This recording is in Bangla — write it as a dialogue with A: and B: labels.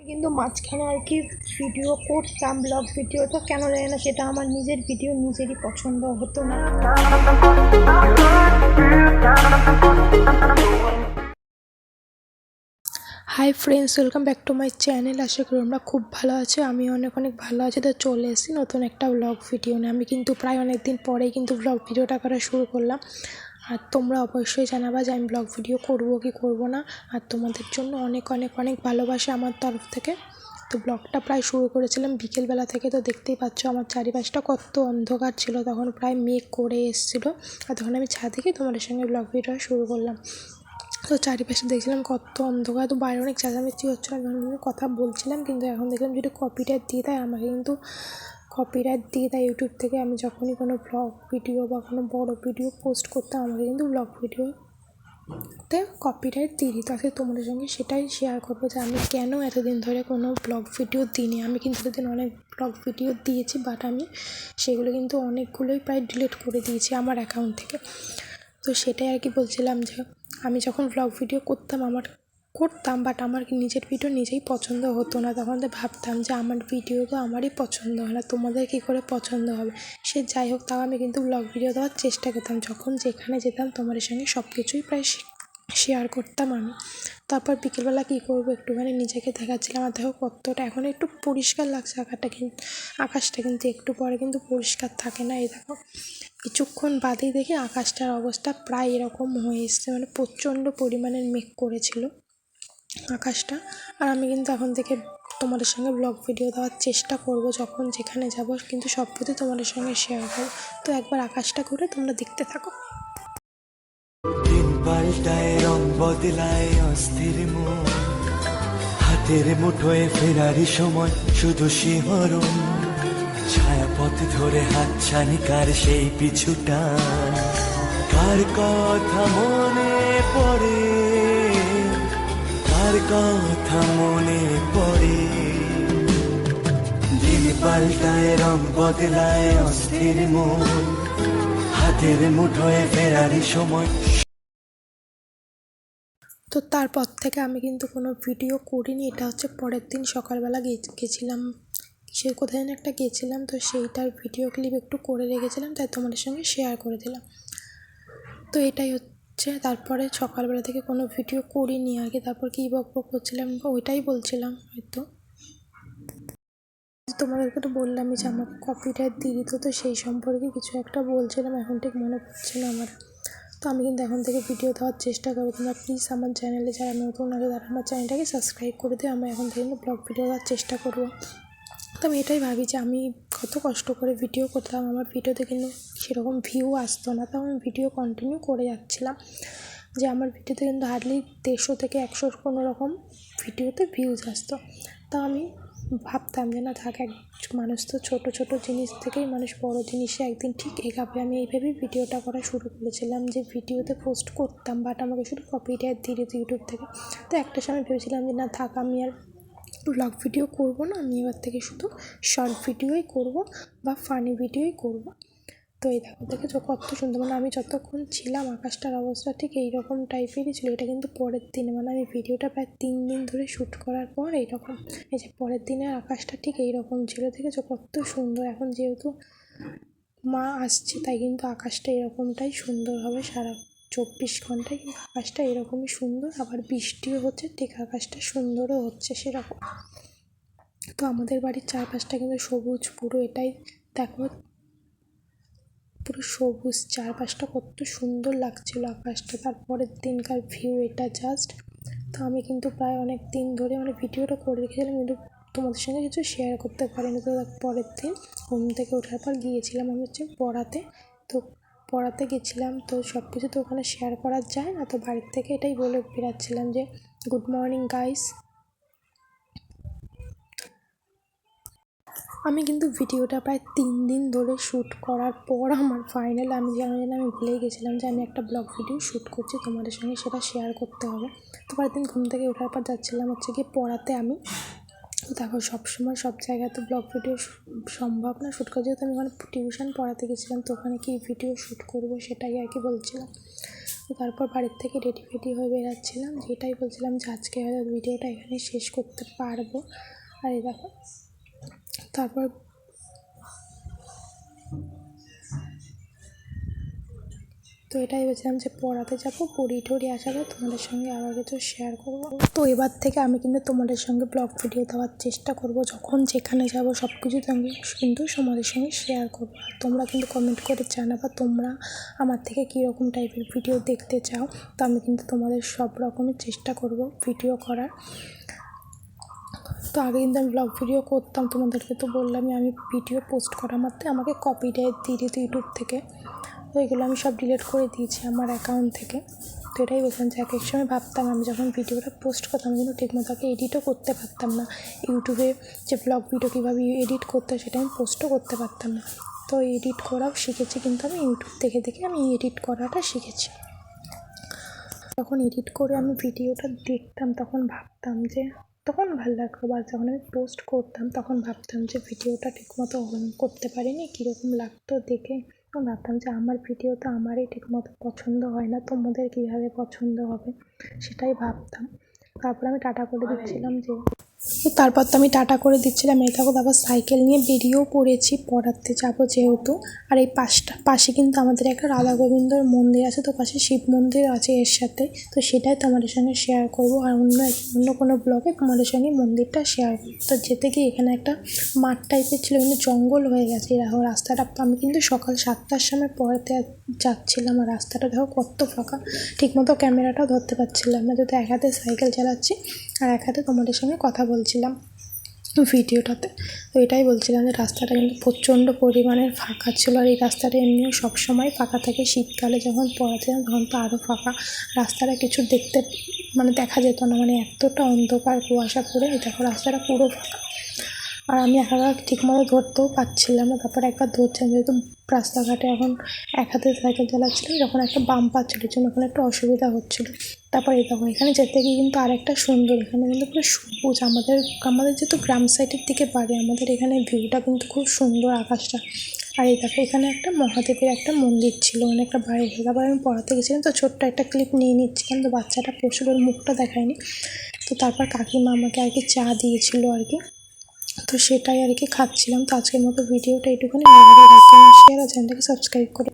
A: কিন্তু মাঝখানে আর কি ভিডিও করতাম ব্লগ ভিডিও তো কেন জানি না সেটা আমার নিজের ভিডিও নিজেরই পছন্দ হতো না। Hi friends welcome back to my channel আশা করি আমরা খুব ভালো আছি, আমি অনেক অনেক ভালো আছি। তো চলে এসেছি নতুন একটা ব্লগ ভিডিও নিয়ে। আমি কিন্তু প্রায় অনেক দিন পরেই কিন্তু ব্লগ ভিডিওটা করা শুরু করলাম। আর তোমরা অবশ্যই জানাবা যে আমি ব্লগ ভিডিও করব কি করব না। আর তোমাদের জন্য অনেক অনেক অনেক ভালোবাসা আমার তরফ থেকে। তো ব্লগটা প্রায় শুরু করেছিলাম বিকেলবেলা থেকে। তো দেখতেই পাচ্ছ আমার চারিপাশটা কত অন্ধকার ছিল। তখন প্রায় মেঘ করে এসেছিল। আর তখন আমি ছাদে গিয়ে তোমাদের সঙ্গে ব্লগ ভিডিওটা শুরু করলাম। তো চারিপাশে দেখছিলাম কত অন্ধকার। তো বাইরে অনেক চেঁচামেচি হচ্ছিল। কথা বলছিলাম, কিন্তু এখন দেখলাম যদি কপিটা দিয়ে দেয়, আমাকে কিন্তু কপিরাইট দিয়ে দেয় ইউটিউব থেকে, আমি যখনই কোনো ব্লগ ভিডিও বা কোনো বড় ভিডিও পোস্ট করতাম, আমাকে কিন্তু ব্লগ ভিডিও তে কপিরাইট দিয়ে দিত। আজকে তোমাদের সঙ্গে সেটাই শেয়ার করব যে আমি কেন এতদিন ধরে কোনো ব্লগ ভিডিও দিইনি। আমি কিন্তু এতদিন অনেক ব্লগ ভিডিও দিয়েছি বাট আমি সেগুলো কিন্তু অনেকগুলোই প্রায় ডিলিট করে দিয়েছি আমার অ্যাকাউন্ট থেকে। তো সেটাই আর কি বলছিলাম যে, আমি যখন ব্লগ ভিডিও করতাম, আমার করতাম বাট আমার নিজের ভিডিও নিজেই পছন্দ হতো না। তখন তো ভাবতাম যে আমার ভিডিও তো আমারই পছন্দ হয় না, তোমাদের কী করে পছন্দ হবে? সে যাই হোক, তাও আমি কিন্তু ব্লগ ভিডিও দেওয়ার চেষ্টা করতাম। যখন যেখানে যেতাম, তোমাদের সঙ্গে সব কিছুই প্রায় শেয়ার করতাম আমি। তারপর বিকেলবেলা কী করব, একটুখানি নিজেকে দেখাচ্ছিলাম। আর দেখো কতটা, এখন একটু পরিষ্কার লাগছে আকাশটা কিন্তু আকাশটা কিন্তু একটু পরে কিন্তু পরিষ্কার থাকে না। এই দেখো, কিছুক্ষণ বাদেই দেখি আকাশটার অবস্থা প্রায় এরকম হয়ে এসছে। মানে প্রচণ্ড পরিমাণের মেঘ করেছিল। আকাশটা। আর আমি কিন্তু এখন থেকে তোমাদের সঙ্গে ব্লগ ভিডিও দেওয়ার চেষ্টা করব যখন যেখানে যাব, কিন্তু সব কিছু তোমাদের সঙ্গে শেয়ার করব। তো একবার আকাশটা করে তোমরা দেখতে থাকো।
B: পাল্টায় রং বদলায় অস্থির মন। হাতের মুঠোয় ফেরারি সময়, শুধু শিহরণ। ছায়াপথ ধরে হাত ছানিকার সেই পিছুটা কার কথা মনে পড়ে? কার কথা মনে পড়ে। দিন পাল্টায় রং বদলায় অস্থির মন। হাতের মুঠোয় ফেরারি সময়।
A: তো তারপর থেকে আমি কিন্তু কোনো ভিডিও করিনি, এটা হচ্ছে পরের দিন সকালবেলা গেছিলাম সে কোথায় যেন একটা গেছিলাম, তো সেইটার ভিডিও ক্লিপ একটু করে রেখেছিলাম, তাই তোমাদের সঙ্গে শেয়ার করে দিলাম। তো এটাই হচ্ছে তারপরে সকালবেলা থেকে কোনো ভিডিও করিনি আগে, তারপর কী বক বক করছিলাম, ওইটাই বলছিলাম হয়তো। তোমাদেরকে তো বললামই যে আমাকে কপিটা দিয়ে দিত, তো সেই সম্পর্কে কিছু একটা বলছিলাম, এখন ঠিক মনে পড়ছে না আমার। তো আমি কিন্তু এখন থেকে ভিডিও দেওয়ার চেষ্টা করব। তোমরা প্লিজ আমার চ্যানেলে যারা নতুন আছে, তারা আমার চ্যানেলটাকে সাবস্ক্রাইব করে দিও। আমি এখন থেকে ব্লগ ভিডিও দেওয়ার চেষ্টা করব। তো আমি এটাই ভাবি যে আমি কত কষ্ট করে ভিডিও করতাম, আমার ভিডিওতে কিন্তু সেরকম ভিউ আসতো না। তাও আমি ভিডিও কন্টিনিউ করে যাচ্ছিলাম যে আমার ভিডিওতে কিন্তু হার্ডলি দেড়শো থেকে একশোর কোনো রকম ভিডিওতে ভিউজ আসতো। তা আমি ভাবতাম যে না থাক, এক মানুষ তো ছোটো ছোটো জিনিস থেকেই মানুষ বড় জিনিসে একদিন ঠিক এগাবে। আমি এইভাবেই ভিডিওটা করা শুরু করেছিলাম যে ভিডিওতে পোস্ট করতাম বাট আমাকে শুধু কপিরাইট দিয়ে দিত ইউটিউব থেকে। তো একটা সময় ভেবেছিলাম যে না থাক, আমি আর ব্লগ ভিডিও করব না, আমি এবার থেকে শুধু শর্ট ভিডিওই করব বা ফানি ভিডিওই করব। তো এই দেখো, দেখেছ কত সুন্দর মানে আমি যতক্ষণ ছিলাম আকাশটার অবস্থা ঠিক এইরকম টাইপেরই ছিল, এটা কিন্তু পরের দিনে মানে আমি ভিডিওটা প্রায় তিন দিন ধরে শ্যুট করার পর এইরকম, এই যে পরের দিনে আকাশটা ঠিক এইরকম ছিল, দেখেছ কত সুন্দর, এখন যেহেতু মা আসছে তাই কিন্তু আকাশটা এরকমটাই সুন্দর হবে সারা চব্বিশ ঘন্টায় কিন্তু আকাশটা এরকমই সুন্দর, আবার বৃষ্টিও হচ্ছে, ঠিক আকাশটা সুন্দরও হচ্ছে সেরকম। তো আমাদের বাড়ির চারপাশটা কিন্তু সবুজ পুরো এটাই দেখো। পুরো সবুজ চারপাশটা কত সুন্দর লাগছিল আকাশটা, তারপরের দিনকার ভিউ এটা জাস্ট তো আমি কিন্তু প্রায় অনেক দিন ধরে মানে ভিডিওটা করে রেখেছিলাম, কিন্তু তোমাদের সঙ্গে কিছু শেয়ার করতে পারিনি। তো পরের দিন ঘুম থেকে ওঠার পর গিয়েছিলাম আমি হচ্ছে পড়াতে। তো পড়াতে গেছিলাম, তো সব কিছু তো ওখানে শেয়ার করা যায় না, তো বাড়ির থেকে এটাই বলে বেরাচ্ছিলাম যে গুড মর্নিং গাইস আমি কিন্তু ভিডিওটা প্রায় তিন দিন ধরে শ্যুট করার পর আমার ফাইনাল আমি যেন আমি ভুলেই গেছিলাম যে আমি একটা ব্লগ ভিডিও শ্যুট করছি, তোমাদের সঙ্গে সেটা শেয়ার করতে হবে। তো পরের দিন ঘুম থেকে ওঠার পর যাচ্ছিলাম হচ্ছে গিয়ে পড়াতে আমি। দেখো, সবসময় সব জায়গায় তো ব্লগ ভিডিও সম্ভব না। শ্যুট করা, যেহেতু আমি ওখানে টিউশন পড়াতে গেছিলাম, তো ওখানে কি ভিডিও শ্যুট করব সেটাই আর কি বলছিলাম। তারপর বাড়ির থেকে রেডি ফেডি হয়ে বেরাচ্ছিলাম। যেটাই বলছিলাম যে আজকে হয়তো ভিডিওটা এখানে শেষ করতে পারব। আর এই দেখো, তারপর তো এটাই ভেবেছিলাম যে পড়াতে যাব পড়ি টড়ি আসার পর তোমাদের সঙ্গে আবার কিছু শেয়ার করব। তো এবার থেকে আমি কিন্তু তোমাদের সঙ্গে ব্লগ ভিডিও দেওয়ার চেষ্টা করব, যখন যেখানে যাব সব কিছু সঙ্গে কিন্তু তোমাদের সঙ্গে শেয়ার করব। আর তোমরা কিন্তু কমেন্ট করে জানাবা তোমরা আমার থেকে কীরকম টাইপের ভিডিও দেখতে চাও, তো আমি কিন্তু তোমাদের সব রকমের চেষ্টা করব ভিডিও করার। তো আগে কিন্তু আমি ব্লগ ভিডিও করতাম, তোমাদেরকে তো বললামই আমি ভিডিও পোস্ট করা মাত্র আমাকে কপি দিয়ে দিত ইউটিউব থেকে। তো এগুলো আমি সব ডিলিট করে দিয়েছি আমার অ্যাকাউন্ট থেকে। তো এটাই বলছিলাম যে এক এক সময় ভাবতাম আমি যখন ভিডিওটা পোস্ট করতাম কিন্তু ঠিকমতো আগে এডিটও করতে পারতাম না। ইউটিউবে যে ব্লগ ভিডিও কীভাবে এডিট করতে হয় সেটা আমি পোস্টও করতে পারতাম না। তো এডিট করাও শিখেছি কিন্তু আমি ইউটিউব দেখে দেখে আমি এডিট করাটা শিখেছি। যখন এডিট করে আমি ভিডিওটা দেখতাম তখন ভাবতাম যে, তখন ভালো লাগতো বা যখন আমি পোস্ট করতাম তখন ভাবতাম যে ভিডিওটা ঠিকমতো করতে পারিনি, কীরকম লাগতো দেখে। তখন ভাবতাম যে আমার ভিডিও তো আমারই ঠিকমতো পছন্দ হয় না তোমাদের কীভাবে পছন্দ হবে? সেটাই ভাবতাম। তারপর আমি টাটা করে দিচ্ছিলাম যে তারপর তো আমি টাটা করে দিচ্ছিলাম। এই দেখো আবার সাইকেল নিয়ে বেরিয়েও পড়েছি, পড়াতে যাব যেহেতু। আর এই পাশটা, পাশে কিন্তু আমাদের একটা রাধা গোবিন্দর মন্দির আছে, তো পাশে শিব মন্দির আছে এর সাথে। তো সেটাই তোমাদের সঙ্গে শেয়ার করব। আর অন্য অন্য কোনো ব্লগে তোমাদের সঙ্গে মন্দিরটা শেয়ার করব। তো যেতে গিয়ে এখানে একটা মাঠ টাইপের ছিল কিন্তু জঙ্গল হয়ে গেছে। দেখো রাস্তাটা, আমি কিন্তু সকাল সাতটার সময় পড়াতে যাচ্ছিলাম। আর রাস্তাটা দেখো কত ফাঁকা। ঠিকমতো ক্যামেরাটাও ধরতে পারছিলাম না যদি এক হাতে সাইকেল চালাচ্ছি। আর এক হাতে তোমাদের সঙ্গে কথা বলছিলাম ভিডিওটাতে। তো এটাই বলছিলাম যে রাস্তাটা কিন্তু প্রচণ্ড পরিমাণের ফাঁকা ছিল আর এই রাস্তাটা এমনিও সবসময় ফাঁকা থাকে। শীতকালে যখন পড়াছিলাম তখন তো আরও ফাঁকা। রাস্তাটা কিছু দেখতে মানে দেখা যেত না মানে এতটা অন্ধকার কুয়াশা পড়ে দেখো রাস্তাটা পুরো ফাঁকা। আর আমি একবার ঠিকমতো ধরতেও পারছিলাম না। তারপরে একবার ধরছিলাম যেহেতু রাস্তাঘাটে এখন এক হাতে সাইকেল চালাচ্ছিলাম যখন একটা বাম পাচ্ছিল জন্য ওখানে একটু অসুবিধা হচ্ছিল। তারপরে দেখো, এখানে যেতে গিয়ে কিন্তু আরেকটা সুন্দর, এখানে কিন্তু পুরো সবুজ, আমাদের আমাদের যেহেতু গ্রাম সাইডের দিকে বাড়ি, আমাদের এখানে ভিউটা কিন্তু খুব সুন্দর আকাশটা। আর এই দেখো, এখানে একটা মহাদেবের একটা মন্দির ছিল একটা বাড়ি তারপর আমি পড়াতে গেছিলাম, তো ছোট্ট একটা ক্লিপ নিয়ে নিচ্ছিলাম তো বাচ্চাটা ওর মুখটা দেখায়নি। তো তারপর কাকিমা আমাকে আর কি চা দিয়েছিল আর কি। তো সেটাই আর কি খাচ্ছিলাম। তো আজকের মতো ভিডিওটা এইটুকুনি ভালো লাগে লাইক কমেন্ট শেয়ার আর চ্যানেলটাকে সাবস্ক্রাইব করে